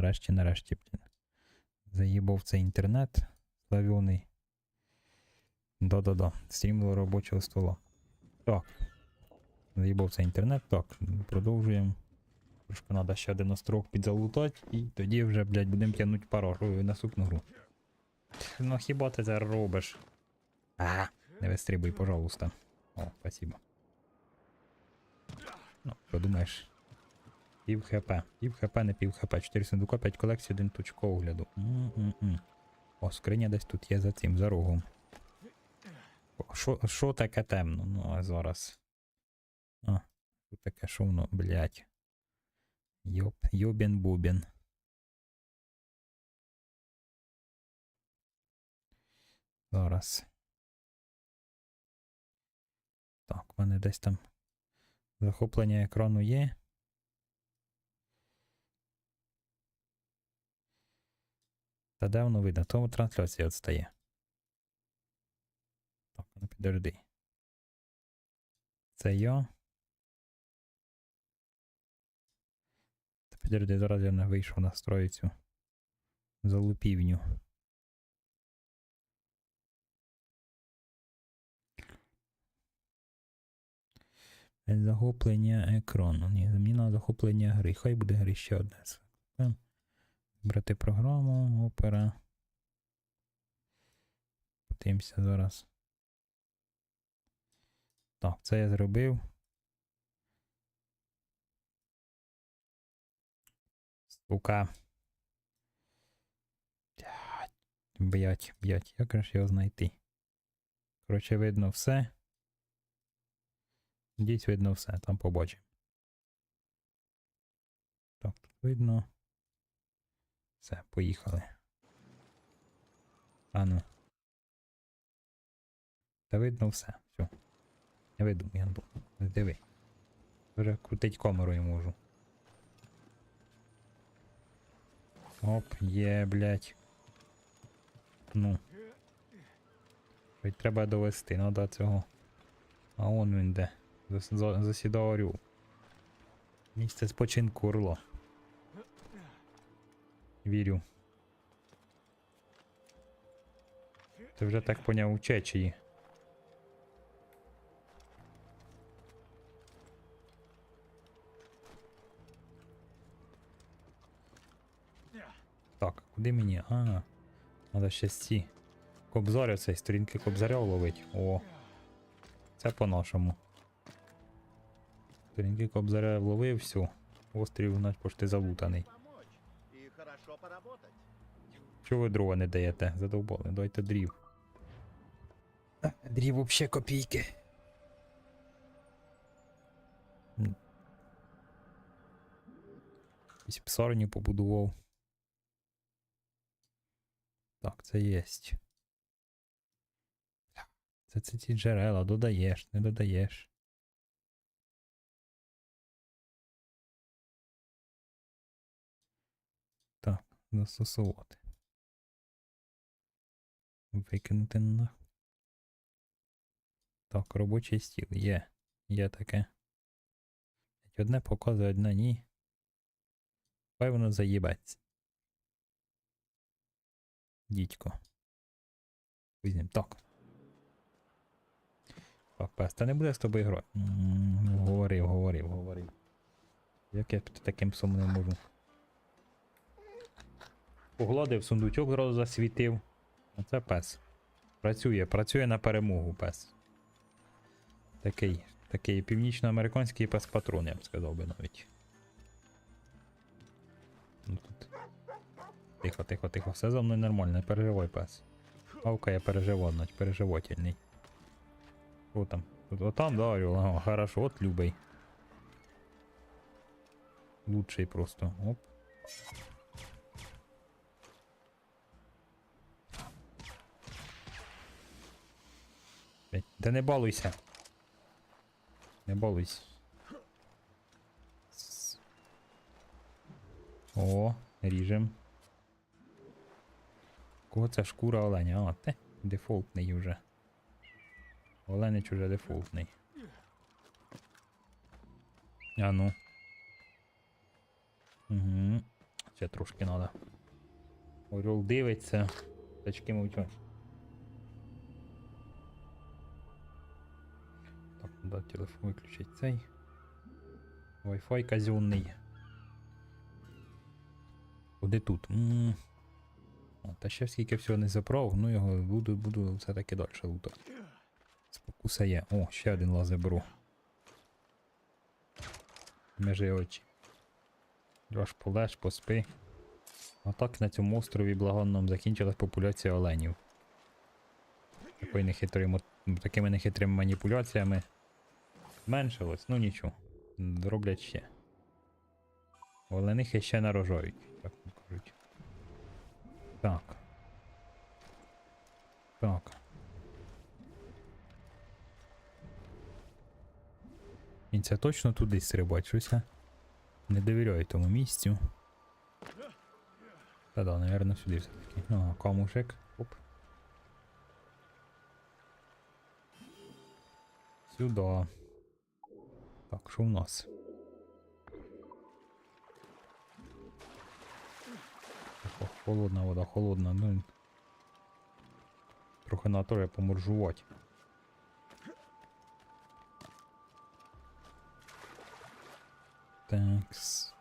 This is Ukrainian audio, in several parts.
нарешті, нарешті, блін. Заїбав цей інтернет славьоний. Да-да-да. Стрім робочого стола. Так. Заїбав цей інтернет. Так, продовжуємо. Трошки треба ще один острог підзалутати, і тоді вже, блядь, будемо тягнути пару наступну гру. Ну хіба ти це робиш? А, не вистрибуй, пожалуйста. О, спасибо. Ну, що думаєш? Пів хп. Пів хп, не пів хп. 4 сундука, 5 колекцій, 1 точко огляду. М-м-м. О, скриня десь тут є за цим, за рогом. Що, таке темно? Ну, а зараз. А, тут таке шумно, блядь. Йоп, йобін бубін. Зараз. Так, в мене десь там захоплення екрану є. Та де воно видно? Тому трансляція відстає. Так, ну підожди. Це я. Та підожди, зараз я не вийшов настрою цю залупівню. Захоплення екрану. Ні, мені на захоплення гри. Хай буде гри ще одне. Брати програму, опера. Подивимося зараз. Так, це я зробив. Блядь, Б'ять, б'ять. Як же його знайти? Коротше, видно все. Десь видно все, там побачимо. Так, тут видно. Все, поїхали. А ну. Та видно все. Все. Не видно, я диви. Вже крутить камерою можу. Оп, є, блядь. Ну. Хоч треба довести, ну до цього. А он він де. Зас- Засідав. Місце спочинку орло. Вірю. Ти вже так поняв у. Так, куди мені? А, треба ще ці. Кобзаря цей, сторінки кобзаря ловить. О. Це по-нашому. Сторінки кобзаря вловив, все. Острів наче пошти залутаний. Чого ви дрова не даєте? Задовбали, дайте дрів. Дрів вообще копійки. Якусь псарню побудував. Так, це єсть. Це, це ці джерела, додаєш, не додаєш. Застосувати. Викинути на. Так, робочий стіл. Є. Є таке. Одне показує, одне ні. Воно заїбеться. Дідько. Візьмем. Так. Так, пес, та не буде з тобою грати. Говорив, говорив, говорив. Як я таким псом не можу. Погладив, сундучок зразу засвітив. Оце пес. Працює, працює на перемогу пес. Такий, такий північноамериканський пес патрон, я б сказав би навіть. Ну, тут. Тихо, тихо, тихо, все за мною нормально, не переживай пес. Авка я переживав, значить переживательний. О там. О там, да, орел, ага, хорошо, от любий. Лучший просто. Оп. Да не балуйся. Не балуйся. О, ріжем. Кого це шкура оленя? А, те, дефолтний вже. Оленич уже дефолтний. А ну. Угу. Ще трошки треба. Орел дивиться. Тачки мовчать. Да, телефон виключить цей. Wi-Fi казенний. Куди тут? м О, та ще скільки всього не заправив, ну його буду, буду все-таки далі лутати. Спокуса є. О, ще один лазе беру. Межи очі. Льош полеж, поспи. А так на цьому острові благонном закінчилась популяція оленів. Такими нехитрими маніпуляціями зменшилось, ну нічого. Зроблять ще. Оленихи ще нарожають, так кажуть. Так. Так. Він це точно туди стрибать, щось я не довіряю тому місцю. Та да, наверное, сюди все-таки. Ага, камушек. Оп. Сюда. Так, що в нас? О, холодна вода, холодна, ну. Трохи на то поморжувати. Такс.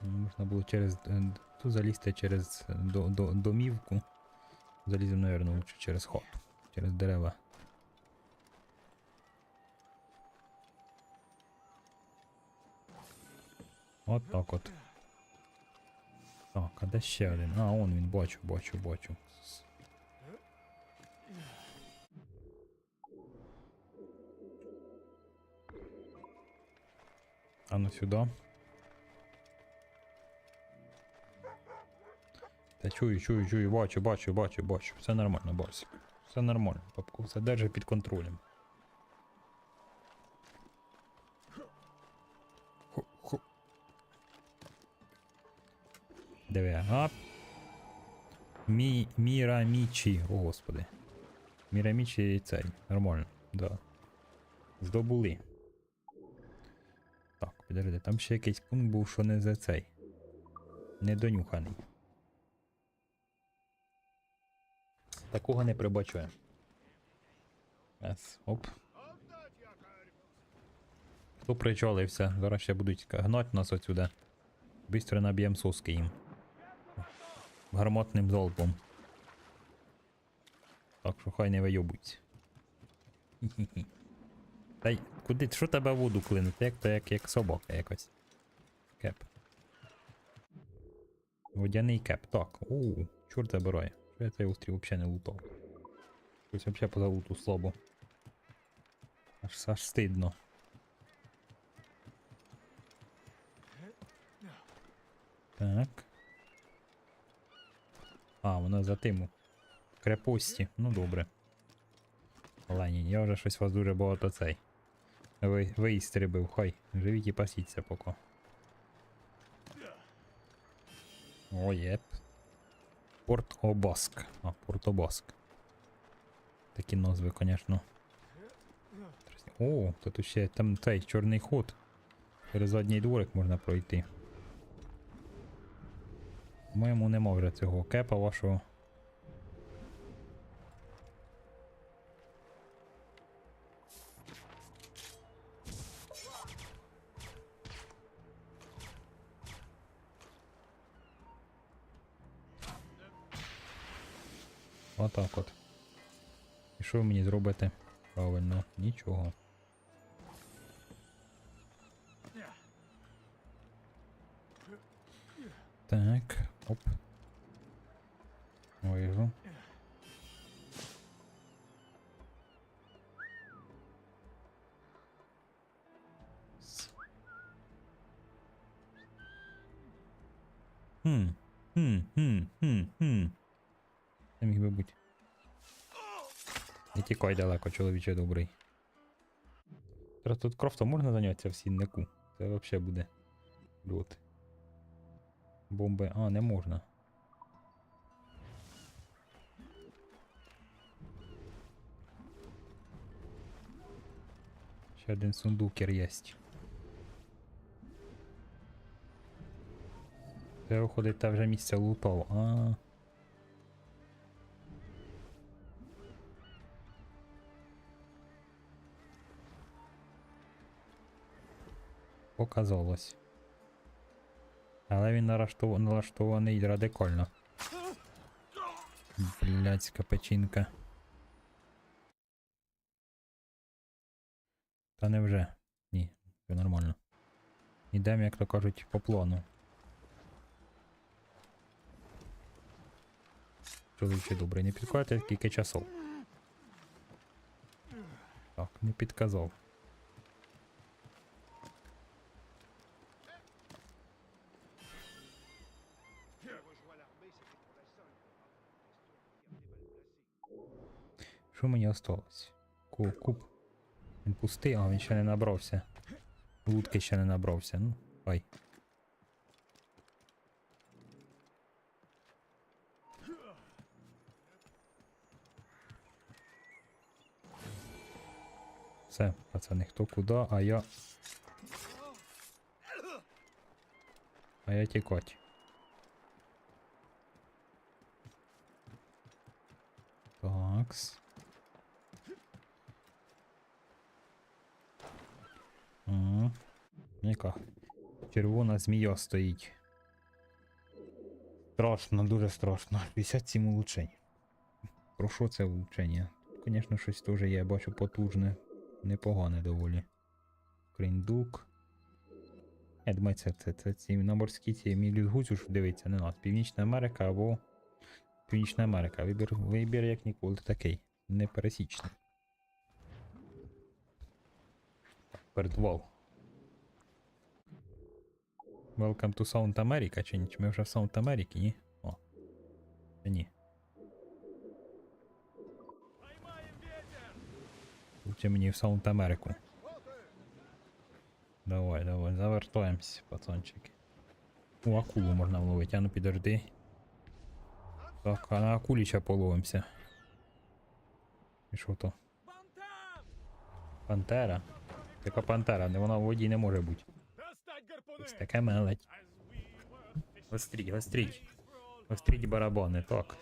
Можна було через. е, Тут залізти через е, до, до, домівку. Заліземо, наверное, лучше через хату. Через дерева. От так от. Так, а де ще один? А, он він, бачу, бачу, бачу. А ну сюди. Та чую, чую, чую, бачу, бачу, бачу, бачу. Все нормально, бачу. Все нормально. Папку все держи під контролем. Диви, а. Мі, Мірамічі, о господи. Мірамічі цей, нормально, да. Здобули. Так, підожди, там ще якийсь пункт був, що не за цей. Недонюханий. Такого не прибачує. Ес, оп. Хто причалився? Зараз ще будуть гнать нас отсюда. Быстро наб'єм соски їм. Гарматним залпом. Так що хай не вийобуться. Та й куди? Що тебе воду клинити? Як то як, як собака якось. Кеп. Водяний кеп. Так. Оу, чорт забирає. Що я цей острів взагалі не лутав. Щось взагалі поза луту слабо. Аж, аж стидно. Так. А, воно за тиму. Крепості. Ну добре. Ленін, я вже щось вас дуже багато цей. Ви, вистрибив, хай. Живіть і пасіться поки. О, єп. Порт Обаск. А, Порт Обаск. Такі назви, звісно. О, тут ще там цей чорний ход. Через задній дворик можна пройти. По-моєму, нема вже цього кепа вашого. Отак от. І що ви мені зробите? Правильно, нічого. Хм, хм, хм, хм. Це міг би бути. Не тікай далеко, чоловіче добрий. Зараз тут крофтом можна зайнятися в сіннику? Це взагалі буде. Льот. Бомби. А, не можна. Ще один сундукер єсть. Це виходить та вже місце лутов. А. Показалось. Але він налаштов- налаштований радикально. Блядська печінка. Та невже? Ні, все нормально. Ідемо, як то кажуть, по плану. Чоловіче добрий, не підказуйте, скільки часов. Так, не підказав. Що мені осталось? Ку- Куб. Він пустий, а він ще не набрався. Лутки ще не набрався. Ну, хай. Все, пацани, хто куди, а я. А я тікать. Такс. Ага. Яка червона змія стоїть. Страшно, дуже страшно. 57 улучшень. Про що це улучшення? Звісно, щось теж я бачу потужне. Непогане доволі. Криндук. Я це, це, це ці на морські ці мілюзгузю ж дивиться, не нас. Північна Америка або Північна Америка. Вибір, вибір як ніколи такий. Непересічний. Передвал. Welcome to Sound America, чи ні? Ми вже в Sound America, ні? О. Чи ні. Лучше мені в Sound Америку. Давай, давай, завертаємось, пацанчики. О, акулу можна вловити, а ну підожди. Так, а на акулі ще половимося. І що то? Пантера? Така пантера, не вона в воді не може бути. Ось таке мелить. Гостріть, гостріть. Гостріть барабани, так.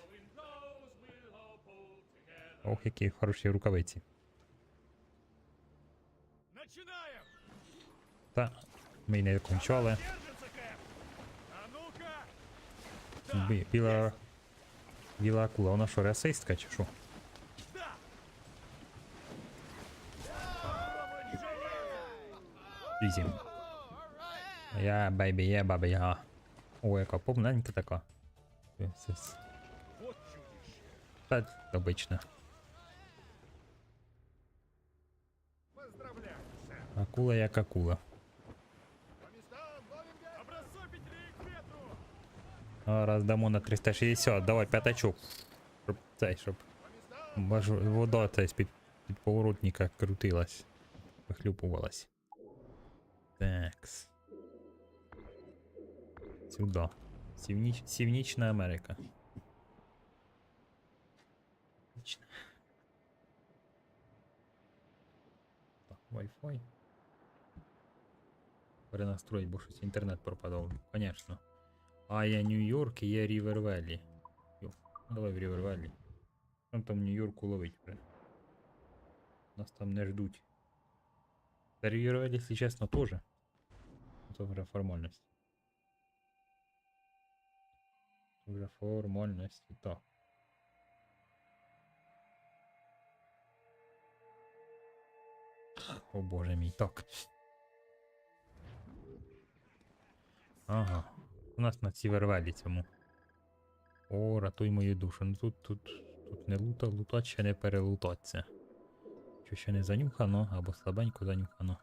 Ох, які хороші рукавиці. Та ми не кончали. Бі- Біла. Біла акула, вона що, расистка чи що? Ізі. Я бейбі, я баба яга. О, яка повненька така. Та обична. Акула як акула. Раз дамо на 360, давай п'ятачок. Щоб цей, щоб вода цей з-під під поворотника крутилась. Вихлюпувалась. Такс. Сюди. Сівніч... Сівнічна Америка. Так, Wi-Fi. Перенастроїть, бо щось інтернет пропадав. Конечно. А є Нью-Йорк і є Рівер Веллі. Йо, ну давай в Рівер Веллі. Що там Нью-Йорку ловить, вже? Нас там не ждуть. Та Рівер Веллі, якщо чесно, теж. Це вже формальність. Вже формальності. Так. О боже мій, так. Ага. Нас на цій вервелі цьому. О, ратуй мою душу. Ну тут, тут, тут не лута, лутать ще не перелутаться. Що ще не занюхано, або слабенько занюхано.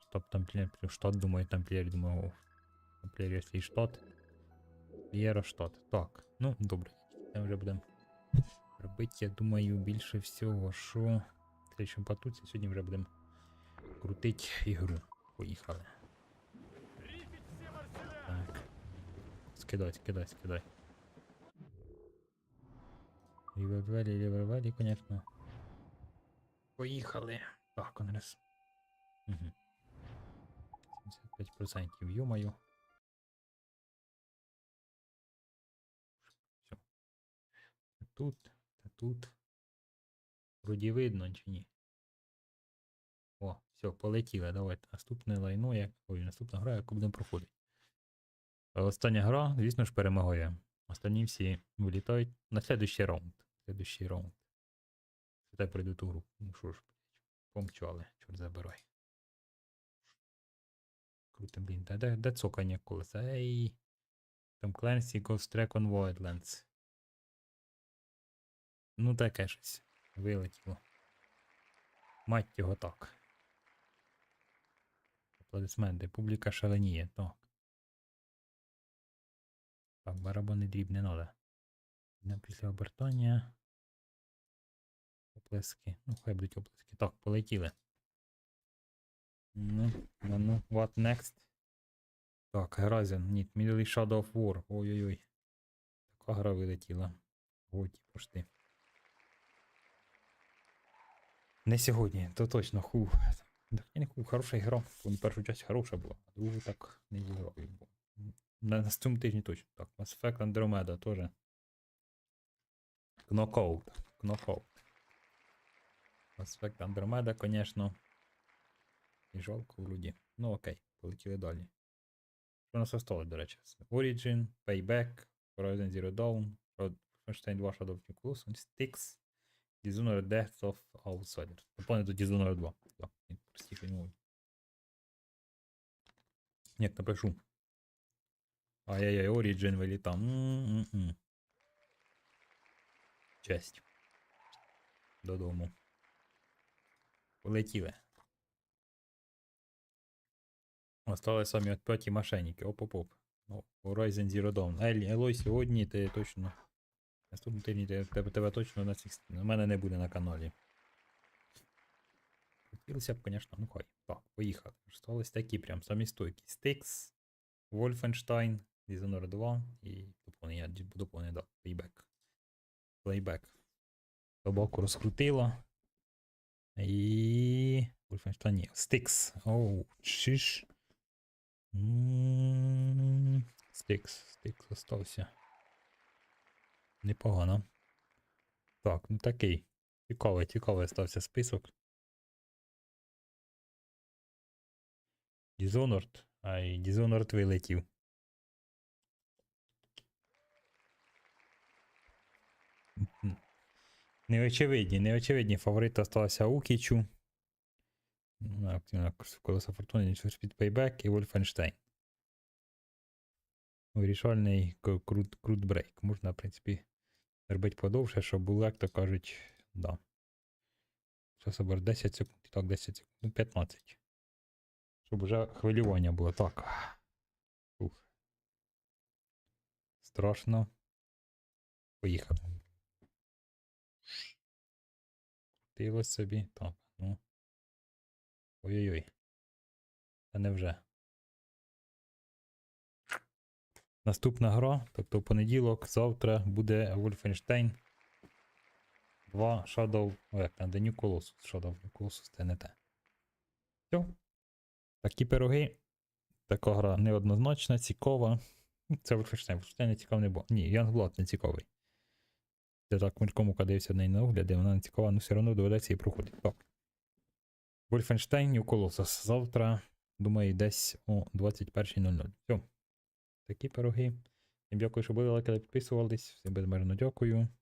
Стоп, тамплієр, штат, думаю, тамплієр, думаю. Тамплієр, якщо і штат. П'єро штат. Так, ну добре. Це вже будемо робити, я думаю, більше всього, що в слідчому патуці сьогодні вже будемо крутити ігру. Поїхали. Скидай, скидай, скидай. Рівервелі, рівервелі, конечно. Поїхали. Так, конгрес. Угу. 75% юмаю. Все. Тут, та тут. Вроді видно, чи ні? О, все, полетіли. Давайте наступне лайно, як ой, наступна гра, яку будемо проходити. Остання гра, звісно ж, перемагає. Останні всі вилітають на следующий раунд. Следующий раунд. Це так прийду ту гру. Ну що ж, помчали, чорт забирай. Круто, блін. Та де, де цокання колеса? Ей. Там Clancy Ghost Recon Wildlands. Ну таке щось. Вилетіло. Мать його так. Аплодисменти. Публіка шаленіє. Так. Так, барабани дріб не надо. Йдемо після обертання. Оплески. Ну, хай будуть оплески. Так, полетіли. Ну, ну, ну, what next? Так, Horizon. Ні, Middle Shadow of War. Ой-ой-ой. Така гра вилетіла. Готі пошти. Не сьогодні, то точно ху. Так, не ху, хороша гра. Першу часть хороша була, а другу так не зіграв. На наступному тижні точно. Так, Mass Effect Andromeda теж. Knockout. Knockout. Mass Effect Andromeda, конечно. І жалко вроді. Ну окей, полетіли далі. Що у нас осталось, до речі? Origin, Payback, Horizon Zero Dawn, Wolfenstein 2 Shadow of the Colossus, Styx, Dishonored Death of Outsiders. Напевно, тут Dishonored 2. Так, він простіший мовою. Як напишу. Ай-яй-яй, вилітав. М-м-м. Честь. Додому. Полетіли. Остались самі от п'яті мошенники. Оп-оп-оп. Ну, Horizon Zero Dawn. Ель, Елой, сьогодні ти точно. Наступний тиждень те- тебе, тебе точно на цих. У мене не буде на каналі. Хотілося б, звісно, ну хай. Так, поїхали. Остались такі прям самі стойкі. Styx, Wolfenstein, Dishonored 2 і доповнення, доповнення, да, Playback. Playback. Собаку розкрутило. І. Wolfenstein ні. Styx. Оу, чиш. Стикс, стикс остався. Непогано. Так, ну такий. Цікавий, цікавий стався список. Dishonored. А і Dishonored вилетів. Неочевидні, неочевидні фаворити осталися Укічу. Ну, активна колеса фортуни, for Speed Payback і Wolfenstein. Вирішальний крут, крут брейк. Можна, в принципі, робити подовше, щоб було, як то кажуть, да. Зараз обер 10 секунд, так 10 секунд, ну 15. Щоб вже хвилювання було. Так. Ух. Страшно. Поїхали. Крутилось собі. Так, ну. Ой-ой-ой. Та невже. Наступна гра, тобто в понеділок, завтра буде Wolfenstein 2 Shadow. О, як там, The New Colossus. Shadow the Colossus, це не те. Все. Такі пироги. Така гра неоднозначна, цікава. Це Wolfenstein. Wolfenstein не цікавий не був. Ні, Youngblood не цікавий. Я так мельком кадився в неї на огляди, вона не цікава, але все одно доведеться її проходити. Так. Вольфенштейн і Колосос. Завтра, думаю, десь о 21.00. Все. Такі пироги. Всім дякую, що були лайкали, підписувались. Всім безмежно дякую.